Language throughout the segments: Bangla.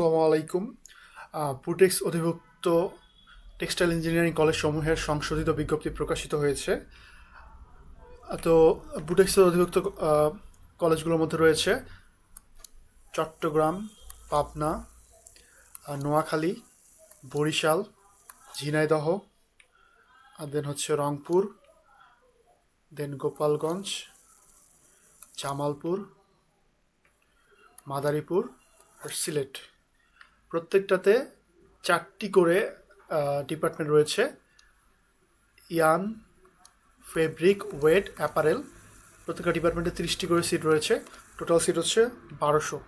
আসসালামু আলাইকুম। পুটেক্স অধিভুক্ত টেক্সটাইল ইঞ্জিনিয়ারিং কলেজ সমূহের সংশোধিত বিজ্ঞপ্তি প্রকাশিত হয়েছে। তো পুটেক্সের অধিভুক্ত কলেজগুলোর মধ্যে রয়েছে চট্টগ্রাম, পাবনা নোয়াখালী, বরিশাল, ঝিনাইদহ দেন হচ্ছে রংপুর দেন গোপালগঞ্জ, জামালপুর, মাদারীপুর, আর সিলেট। প্রত্যেকটাতে চারটি করে ডিপার্টমেন্ট রয়েছে। ইয়ান, ফেব্রিক, ওয়েট, অ্যাপারেল, প্রত্যেকটা ডিপার্টমেন্টে তিরিশটি করে সিট রয়েছে। টোটাল সিট হচ্ছে বারোশো।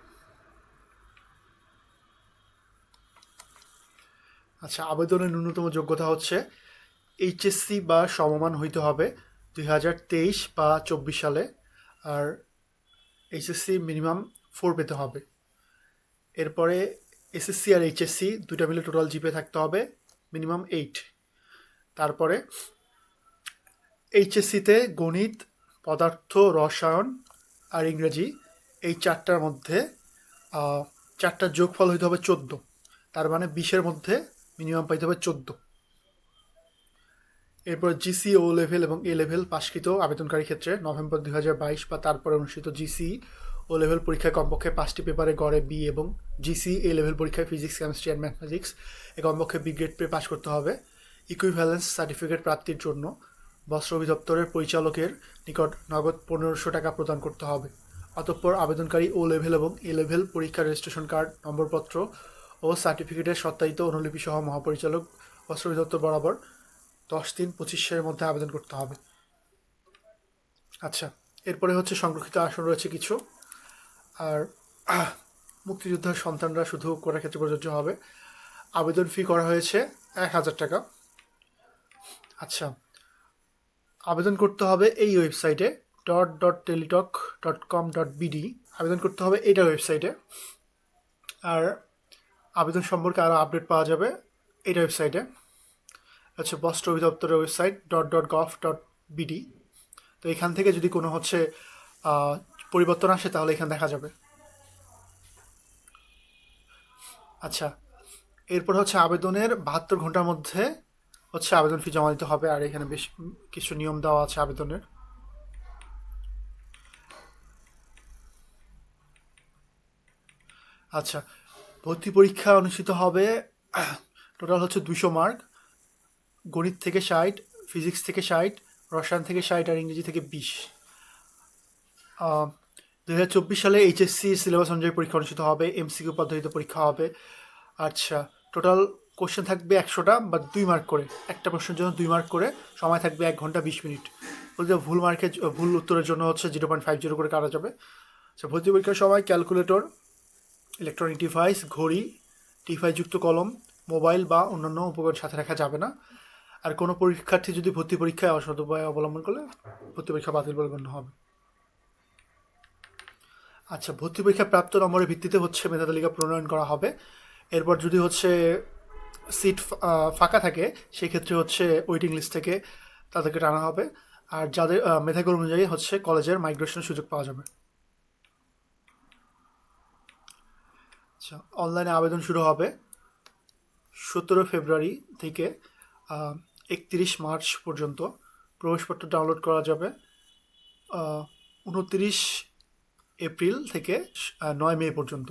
আচ্ছা আবেদনের ন্যূনতম যোগ্যতা হচ্ছে এইচএসসি বা সমমান হইতে হবে দুই হাজার তেইশ বা চব্বিশ সালে, আর এইচএসসি মিনিমাম ফোর পেতে হবে। এরপরে এসএসসি আর এইচএসসি দুটা মিলে টোটাল জিপে থাকতে হবে মিনিমাম এইট তারপরে এইচএসসিতে গণিত, পদার্থ, রসায়ন আর ইংরেজি এই চারটার মধ্যে চারটার যোগফল হইতে হবে চোদ্দ। তার মানে বিশের মধ্যে মিনিমাম পাইতে হবে চোদ্দ। এরপর জিসি ও লেভেল এবং এ লেভেল পাশকৃত আবেদনকারী ক্ষেত্রে নভেম্বর দুই হাজার বাইশ বা তারপরে অনুষ্ঠিত জিসি ও লেভেল পরীক্ষায় কমপক্ষে পাঁচটি পেপারে গড়ে বি এবং জিসি, এ লেভেল পরীক্ষায় ফিজিক্স, কেমিস্ট্রি অ্যান্ড ম্যাথমেটিক্স এ কমপক্ষে বি গ্রেড পেয়ে পাশ করতে হবে। ইকুইভ্যালেন্স সার্টিফিকেট প্রাপ্তির জন্য বস্ত্র অধিদপ্তরের পরিচালকের নিকট নগদ পনেরোশো টাকা প্রদান করতে হবে। অতঃপর আবেদনকারী ও লেভেল এবং এ লেভেল পরীক্ষার রেজিস্ট্রেশন কার্ড নম্বরপত্র ও সার্টিফিকেটের সত্যায়িত অনুলিপি সহ মহাপরিচালক বস্ত্র অধিদপ্তর বরাবর দশ দিন পঁচিশ সালের মধ্যে আবেদন করতে হবে। আচ্ছা এরপরে হচ্ছে সংরক্ষিত আসন রয়েছে কিছু। আর মুক্তিযোদ্ধার সন্তানরা শুধু করার ক্ষেত্রে প্রযোজ্য হবে। আবেদন ফি করা হয়েছে এক হাজার টাকা। আচ্ছা আবেদন করতে হবে এই ওয়েবসাইটে dot dot Teletalk dot com dot BD আবেদন করতে হবে এইটা ওয়েবসাইটে। আর আবেদন সম্পর্কে আরও আপডেট পাওয়া যাবে এইটা ওয়েবসাইটে। আচ্ছা বস্ত্র অধিদপ্তরের website dot dot gov dot BD তো এখান থেকে যদি কোনো হচ্ছে পরিবর্তন আসে, তাহলে এখানে দেখা যাবে। আচ্ছা এরপর হচ্ছে আবেদনের বাহাত্তর ঘণ্টার মধ্যে হচ্ছে আবেদন ফি জমা দিতে হবে, আর এখানে বেশ কিছু নিয়ম দেওয়া আছে আবেদনের। আচ্ছা ভর্তি পরীক্ষা অনুষ্ঠিত হবে টোটাল হচ্ছে দুশো মার্ক গণিত থেকে ষাট ফিজিক্স থেকে ষাট, রসায়ন থেকে ষাট, আর ইংরেজি থেকে বিশ। দু হাজার চব্বিশ সালে এইচএসসি সিলেবাস অনুযায়ী পরীক্ষা অনুষ্ঠিত হবে এমসিকিউ পদ্ধতিতে পরীক্ষা হবে। আচ্ছা টোটাল কোশ্চেন থাকবে একশোটা বা দুই মার্ক করে। একটা প্রশ্নের জন্য দুই মার্ক করে, সময় থাকবে এক ঘণ্টা বিশ মিনিট। বলতে ভুল মার্কের ভুল উত্তরের জন্য হচ্ছে জিরো পয়েন্ট ফাইভ জিরো করে কাটা যাবে। আচ্ছা ভর্তি পরীক্ষার সময় ক্যালকুলেটর ইলেকট্রনিক ডিভাইস ঘড়ি টিফাইযুক্ত কলম মোবাইল বা অন্যান্য উপকরণ সাথে রাখা যাবে না। আর কোনো পরীক্ষার্থী যদি ভর্তি পরীক্ষায় অসৎ উপায় অবলম্বন করলে ভর্তি পরীক্ষা বাতিল বলে গণ্য হবে। আচ্ছা ভর্তি পরীক্ষা প্রাপ্ত নম্বরের ভিত্তিতে হচ্ছে মেধা তালিকা প্রণয়ন করা হবে। এরপর যদি হচ্ছে সিট ফাঁকা থাকে, সেক্ষেত্রে হচ্ছে ওয়েটিং লিস্ট থেকে তাদেরকে টানা হবে। আর যাদের মেধাগুলো অনুযায়ী হচ্ছে কলেজের মাইগ্রেশনের সুযোগ পাওয়া যাবে। আচ্ছা অনলাইনে আবেদন শুরু হবে সতেরো ফেব্রুয়ারি থেকে একত্রিশ মার্চ পর্যন্ত। প্রবেশপত্র ডাউনলোড করা যাবে উনত্রিশ এপ্রিল থেকে নয় মে পর্যন্ত।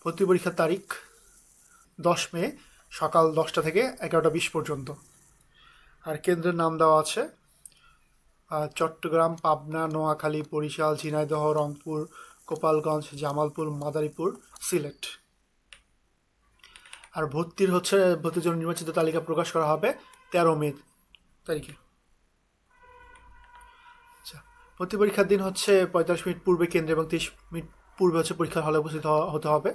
ভর্তি পরীক্ষার তারিখ দশ মে, সকাল দশটা থেকে এগারোটা বিশ পর্যন্ত। আর কেন্দ্রের নাম দেওয়া আছে চট্টগ্রাম, পাবনা, নোয়াখালী, বরিশাল, ঝিনাইদহ, রংপুর, গোপালগঞ্জ, জামালপুর, মাদারীপুর, সিলেট। আর ভর্তির হচ্ছে, ভর্তির জন্য নির্বাচিত তালিকা প্রকাশ করা হবে তেরো মে তারিখে। ভর্তি পরীক্ষার দিন হচ্ছে পঁয়তাল্লিশ মিনিট পূর্বে কেন্দ্রে এবং তিরিশ মিনিট পূর্বে হচ্ছে পরীক্ষার হলে উপস্থিত হতে হবে।